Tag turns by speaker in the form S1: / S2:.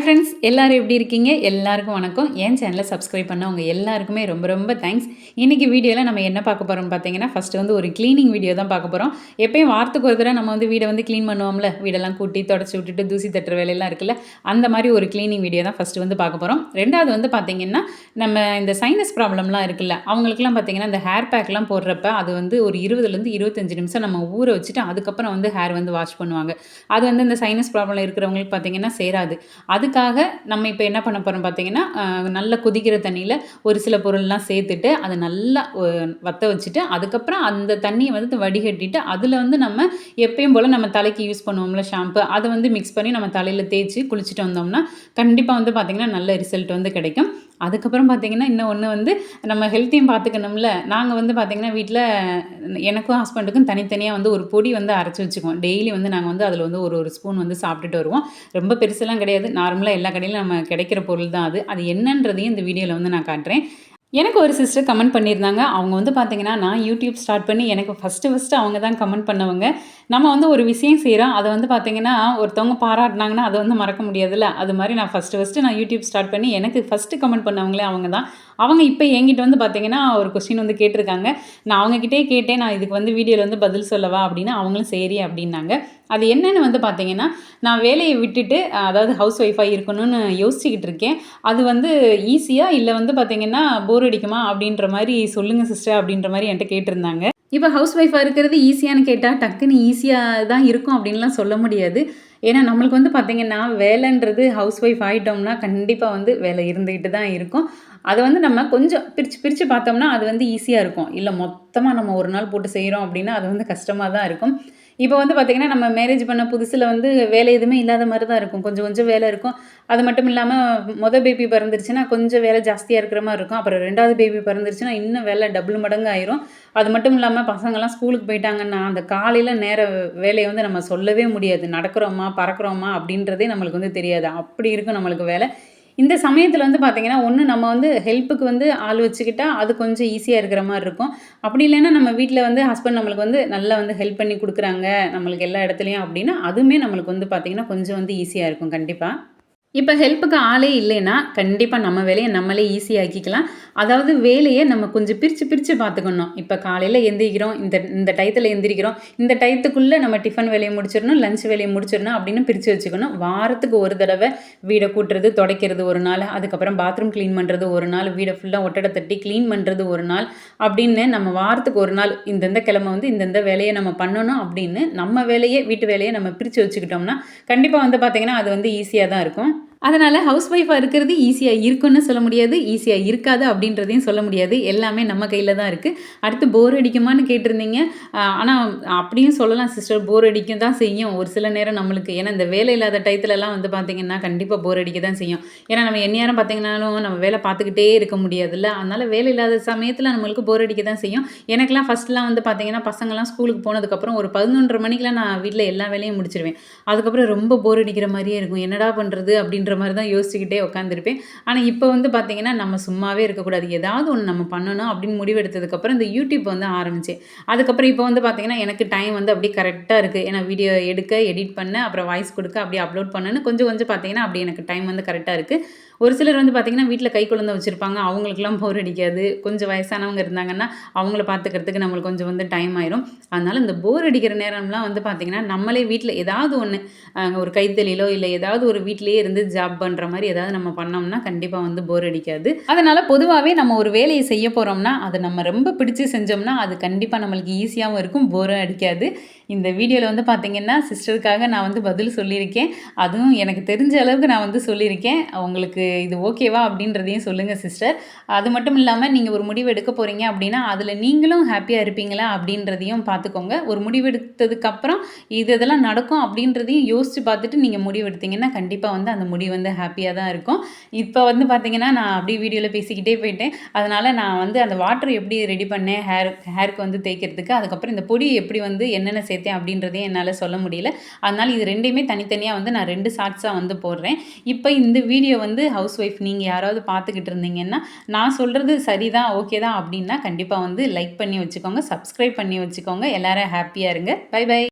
S1: Hi friends எல்லோரும் எப்படி இருக்கீங்க? எல்லாருக்கும் வணக்கம். என் சேனலை சப்ஸ்கிரைப் பண்ண உங்கள் எல்லாருக்குமே ரொம்ப ரொம்ப தேங்க்ஸ் இன்றைக்கி வீடியோவில் நம்ம என்ன பார்க்க போகிறோம் பார்த்தீங்கன்னா ஃபஸ்ட்டு வந்து ஒரு க்ளீனிங் வீடியோ தான் பார்க்க போகிறோம் எப்பயும் வாரத்துக்கு ஒரு தடவை நம்ம வந்து வீடை வந்து க்ளீன் பண்ணுவோம்ல? வீடெல்லாம் கூட்டி தொடச்சி விட்டுட்டு தூசி தட்டுற வேலையெல்லாம் இருக்குல்ல? அந்த மாதிரி ஒரு க்ளீனிங் வீடியோ தான் ஃபஸ்ட்டு வந்து பார்க்க போகிறோம் ரெண்டாவது வந்து பார்த்திங்கன்னா நம்ம இந்த சைனஸ் ப்ராப்ளம்லாம் இருக்குல்ல? அவங்களுக்குலாம் பார்த்திங்கன்னா இந்த ஹேர் பேக்லாம் போடுறப்ப அது வந்து ஒரு இருபதுலேருந்து இருபத்தஞ்சு நிமிஷம் நம்ம ஊற வச்சுட்டு அதுக்கப்புறம் வந்து ஹேர் வந்து வாஷ் பண்ணுவாங்க. அது வந்து இந்த சைனஸ் ப்ராப்ளம் இருக்கிறவங்களுக்கு பார்த்திங்கன்னா சேராது. அதுக்காக நம்ம இப்போ என்ன பண்ண போகிறோம் பார்த்தீங்கன்னா நல்லா கொதிக்கிற தண்ணியில் ஒரு சில பொருள்லாம் சேர்த்துட்டு அதை நல்லா வற்ற வச்சுட்டு அதுக்கப்புறம் அந்த தண்ணியை வந்து வடிகட்டிட்டு அதில் வந்து நம்ம எப்பயும் போல் நம்ம தலைக்கு யூஸ் பண்ணுவோம்ல ஷாம்பு அதை வந்து மிக்ஸ் பண்ணி நம்ம தலையில் தேய்ச்சி குளிச்சுட்டு வந்தோம்னா கண்டிப்பாக வந்து பார்த்திங்கன்னா நல்ல ரிசல்ட் வந்து கிடைக்கும். அதுக்கப்புறம் பார்த்திங்கன்னா இன்னும் ஒன்று வந்து நம்ம ஹெல்த்தையும் பார்த்துக்கணும்ல நாங்கள் வந்து பார்த்திங்கன்னா வீட்டில் எனக்கும் ஹஸ்பண்டுக்கும் தனித்தனியாக வந்து ஒரு பொடி வந்து அரைச்சி வச்சுக்குவோம். டெய்லி வந்து நாங்கள் வந்து அதில் வந்து ஒரு ஒரு ஸ்பூன் வந்து சாப்பிட்டுட்டு வருவோம். ரொம்ப பெருசெல்லாம் கிடையாது. நார்மலாக எல்லா கடையிலும் நம்ம கிடைக்கிற பொருள் தான் அது. அது என்னன்றதையும் இந்த வீடியோவில் வந்து நான் காட்டுறேன். எனக்கு ஒரு சிஸ்டர் கமெண்ட் பண்ணியிருந்தாங்க. அவங்க வந்து பார்த்தீங்கன்னா நான் யூடியூப் ஸ்டார்ட் பண்ணி எனக்கு ஃபஸ்ட்டு ஃபஸ்ட்டு அவங்க தான் கமெண்ட் பண்ணவங்க. நம்ம வந்து ஒரு விஷயம் செய்கிறோம் அதை வந்து பார்த்திங்கன்னா ஒருத்தவங்க பாராட்டினாங்கன்னா அதை வந்து மறக்க முடியாதுல்ல. அது மாதிரி நான் ஃபஸ்ட்டு ஃபஸ்ட்டு நான் யூடியூப் ஸ்டார்ட் பண்ணி எனக்கு ஃபஸ்ட்டு கமெண்ட் பண்ணவங்களே அவங்க தான். அவங்க இப்போ என்கிட்ட வந்து பார்த்திங்கன்னா ஒரு கொஸ்டின் வந்து கேட்டிருக்காங்க. நான் அவங்கக்கிட்டே கேட்டேன். நான் இதுக்கு வந்து வீடியோவில் வந்து பதில் சொல்லவா? அப்படின்னு அவங்களும் சரி அப்படின்னாங்க. அது என்னென்னு வந்து பார்த்தீங்கன்னா நான் வேலையை விட்டுட்டு அதாவது ஹவுஸ் ஒய்ஃபாக இருக்கணும்னு யோசிச்சுக்கிட்டு இருக்கேன். அது வந்து ஈஸியாக இல்லை வந்து பார்த்திங்கன்னா போர் அடிக்குமா அப்படின்ற மாதிரி சொல்லுங்கள் சிஸ்டர் அப்படின்ற மாதிரி என்கிட்ட கேட்டிருந்தாங்க. இப்போ ஹவுஸ் ஒய்ஃபாக இருக்கிறது ஈஸியானு கேட்டால் டக்குன்னு ஈஸியாக தான் இருக்கும் அப்படின்லாம் சொல்ல முடியாது. ஏன்னா நம்மளுக்கு வந்து பார்த்திங்கன்னா வேலைன்றது ஹவுஸ் ஒய்ஃப் ஆகிட்டோம்னா கண்டிப்பாக வந்து வேலை இருந்துக்கிட்டு தான் இருக்கும். அதை வந்து நம்ம கொஞ்சம் பிரித்து பிரித்து பார்த்தோம்னா அது வந்து ஈஸியாக இருக்கும். இல்லை மொத்தமாக நம்ம ஒரு நாள் போட்டு செய்கிறோம் அப்படின்னா அது வந்து கஷ்டமாக தான் இருக்கும். இப்போ வந்து பார்த்திங்கன்னா நம்ம மேரேஜ் பண்ண புதுசில் வந்து வேலை எதுவுமே இல்லாத மாதிரி தான் இருக்கும். கொஞ்சம் கொஞ்சம் வேலை இருக்கும். அது மட்டும் இல்லாமல் மொதல் பேபி பிறந்துருச்சுன்னா கொஞ்சம் வேலை ஜாஸ்தியாக இருக்கிற மாதிரி இருக்கும். அப்புறம் ரெண்டாவது பேபி பிறந்துருச்சுன்னா இன்னும் வேலை டபுள் மடங்கு ஆயிரும் அது மட்டும் இல்லாமல் பசங்கள்லாம் ஸ்கூலுக்கு போயிட்டாங்கன்னா அந்த காலையில் நேர வேலையை வந்து நம்ம சொல்லவே முடியாது. நடக்கிறோமா பறக்கிறோமா அப்படின்றதே நம்மளுக்கு வந்து தெரியாது. அப்படி இருக்கும் நம்மளுக்கு வேலை. இந்த சமயத்தில் வந்து பார்த்திங்கன்னா ஒன்று நம்ம வந்து ஹெல்ப்புக்கு வந்து ஆள் வச்சுக்கிட்டா அது கொஞ்சம் ஈஸியாக இருக்கிற மாதிரி இருக்கும். அப்படி இல்லைன்னா நம்ம வீட்டில் வந்து ஹஸ்பண்ட் நம்மளுக்கு வந்து நல்லா வந்து ஹெல்ப் பண்ணி கொடுக்குறாங்க நம்மளுக்கு எல்லா இடத்துலையும் அப்படின்னா அதுவுமே நம்மளுக்கு வந்து பார்த்திங்கன்னா கொஞ்சம் வந்து ஈஸியாக இருக்கும் கண்டிப்பாக இப்போ ஹெல்ப்புக்கு ஆளே இல்லைன்னா கண்டிப்பாக நம்ம வேலையை நம்மளே ஈஸியாக்கிக்கலாம் அதாவது வேலையை நம்ம கொஞ்சம் பிரித்து பிரித்து பார்த்துக்கணும். இப்போ காலையில் எந்திரிக்கிறோம் இந்த இந்த டயத்தில் எந்திரிக்கிறோம் இந்த டயத்துக்குள்ளே நம்ம டிஃபன் வேலையை முடிச்சிடணும் லஞ்ச் வேலையை முடிச்சிடணும் அப்படின்னு பிரித்து வச்சுக்கணும். வாரத்துக்கு ஒரு தடவை வீடை கூட்டுறது துடைக்கிறது ஒரு நாள் அதுக்கப்புறம் பாத்ரூம் க்ளீன் பண்ணுறது ஒரு நாள் வீடை ஃபுல்லாக ஒட்டடை தட்டி க்ளீன் பண்ணுறது ஒரு நாள் அப்படின்னு நம்ம வாரத்துக்கு ஒரு நாள் இந்தந்த கிழமை வந்து இந்தந்த வேலையை நம்ம பண்ணணும் அப்படின்னு நம்ம வேலையை வீட்டு வேலையை நம்ம பிரித்து வச்சுக்கிட்டோம்னா கண்டிப்பாக வந்து பார்த்திங்கன்னா அது வந்து ஈஸியாக தான் இருக்கும். அதனால் ஹவுஸ் ஒய்ஃபாக இருக்கிறது ஈஸியாக இருக்குன்னு சொல்ல முடியாது ஈஸியாக இருக்காது அப்படின்றதையும் சொல்ல முடியாது. எல்லாமே நம்ம கையில் தான் இருக்குது அடுத்து போர் அடிக்குமான்னு கேட்டிருந்தீங்க. ஆனால் அப்படியும் சொல்லலாம் சிஸ்டர் போர் அடிக்கும் தான் செய்யும். ஒரு சில நேரம் நம்மளுக்கு ஏன்னா இந்த வேலை இல்லாத டயத்துலலாம் வந்து பார்த்திங்கன்னா கண்டிப்பாக போர் அடிக்க தான் செய்யும். ஏன்னா நம்ம எந்நேரம் பார்த்திங்கனாலும் நம்ம வேலை பார்த்துக்கிட்டே இருக்க முடியாதுல்ல. அதனால் வேலை இல்லாத சமயத்தில் நம்மளுக்கு போர் அடிக்க தான் செய்யும். எனக்குலாம் ஃபஸ்ட்லாம் வந்து பார்த்திங்கன்னா பசங்கள்லாம் ஸ்கூலுக்கு போனதுக்கப்புறம் ஒரு பதினொன்றரை மணிக்கெலாம் நான் வீட்டில் எல்லா வேலையும் முடிச்சிருவேன். அதுக்கப்புறம் ரொம்ப போர் அடிக்கிற மாதிரியே இருக்கும். என்னடா பண்ணுறது அப்படின்ற அப்படின்ற மாதிரி தான் யோசிச்சுக்கிட்டே உட்காந்துருப்பேன் ஆனால் இப்போ வந்து பார்த்திங்கன்னா நம்ம சும்மாவே இருக்கக்கூடாது. ஏதாவது ஒன்று நம்ம பண்ணணும் அப்படின்னு முடிவெடுத்ததுக்கப்புறம் இந்த யூடியூப் வந்து ஆரம்பித்தேன் அதுக்கப்புறம் இப்போ வந்து பார்த்திங்கன்னா எனக்கு டைம் வந்து அப்படியே கரெக்டாக இருக்குது ஏன்னா வீடியோ எடுக்க எடிட் பண்ண அப்புறம் வாய்ஸ் கொடுக்க அப்படியே அப்லோட் பண்ணேன்னு கொஞ்சம் கொஞ்சம் பார்த்திங்கன்னா அப்படி எனக்கு டைம் வந்து கரெக்டாக இருக்குது ஒரு சிலர் வந்து பார்த்திங்கன்னா வீட்டில் கை குழந்தை வச்சுருப்பாங்க. அவங்களுக்குலாம் போர் அடிக்காது. கொஞ்சம் வயசானவங்க இருந்தாங்கன்னா அவங்கள பார்த்துக்கிறதுக்கு நம்மளுக்கு கொஞ்சம் வந்து டைம் ஆயிரும். அதனால் இந்த போர் அடிக்கிற நேரம்லாம் வந்து பார்த்திங்கன்னா நம்மளே வீட்டில் ஏதாவது ஒன்று ஒரு கைத்தலிலோ இல்லை ஏதாவது ஒரு வீட்லேயே இருந்து ஜாப் பண்ணுற மாதிரி ஏதாவது நம்ம பண்ணோம்னா கண்டிப்பாக வந்து போர் அடிக்காது. அதனால் பொதுவாகவே நம்ம ஒரு வேலையை செய்ய போகிறோம்னா அதை நம்ம ரொம்ப பிடிச்சி செஞ்சோம்னா அது கண்டிப்பாக நம்மளுக்கு ஈஸியாகவும் இருக்கும். போரும் அடிக்காது. இந்த வீடியோவில் வந்து பார்த்திங்கன்னா சிஸ்டருக்காக நான் வந்து பதில் சொல்லியிருக்கேன். அதுவும் எனக்கு தெரிஞ்ச அளவுக்கு நான் வந்து சொல்லியிருக்கேன். உங்களுக்கு இது ஓகேவா அப்படின்றதையும் சொல்லுங்கள் சிஸ்டர். அது மட்டும் இல்லாமல் நீங்கள் ஒரு முடிவு எடுக்க போகிறீங்க அப்படின்னா அதில் நீங்களும் ஹாப்பியாக இருப்பீங்களா அப்படின்றதையும் பார்த்துக்கோங்க ஒரு முடிவெடுத்ததுக்கப்புறம் இது இதெல்லாம் நடக்கும் அப்படின்றதையும் யோசித்து பார்த்துட்டு நீங்கள் முடிவெடுத்தீங்கன்னா கண்டிப்பாக வந்து அந்த முடிவு வந்து ஹாப்பியாக தான் இருக்கும். இப்போ வந்து பார்த்திங்கன்னா நான் அப்படியே வீடியோவில் பேசிக்கிட்டே போயிட்டேன். அதனால் நான் வந்து அந்த வாட்டர் எப்படி ரெடி பண்ணேன் ஹேர் ஹேருக்கு வந்து தேய்க்கிறதுக்கு அதுக்கப்புறம் இந்த பொடி எப்படி வந்து என்னென்ன சேர்த்தேன் அப்படின்றதையும் என்னால் சொல்ல முடியல. அதனால் இது ரெண்டையுமே தனித்தனியாக வந்து நான் ரெண்டு ஷார்ட்ஸாக வந்து போடுறேன். இப்போ இந்த வீடியோ வந்து ஹவுஸ் ஒய்ஃப் நீங்கள் யாராவது பார்த்துக்கிட்டு இருந்தீங்கன்னா நான் சொல்கிறது சரிதான் ஓகே தான் அப்படின்னா கண்டிப்பாக வந்து லைக் பண்ணி வச்சுக்கோங்க சப்ஸ்கிரைப் பண்ணி வச்சுக்கோங்க. எல்லோரும் ஹாப்பியாக இருங்க. By by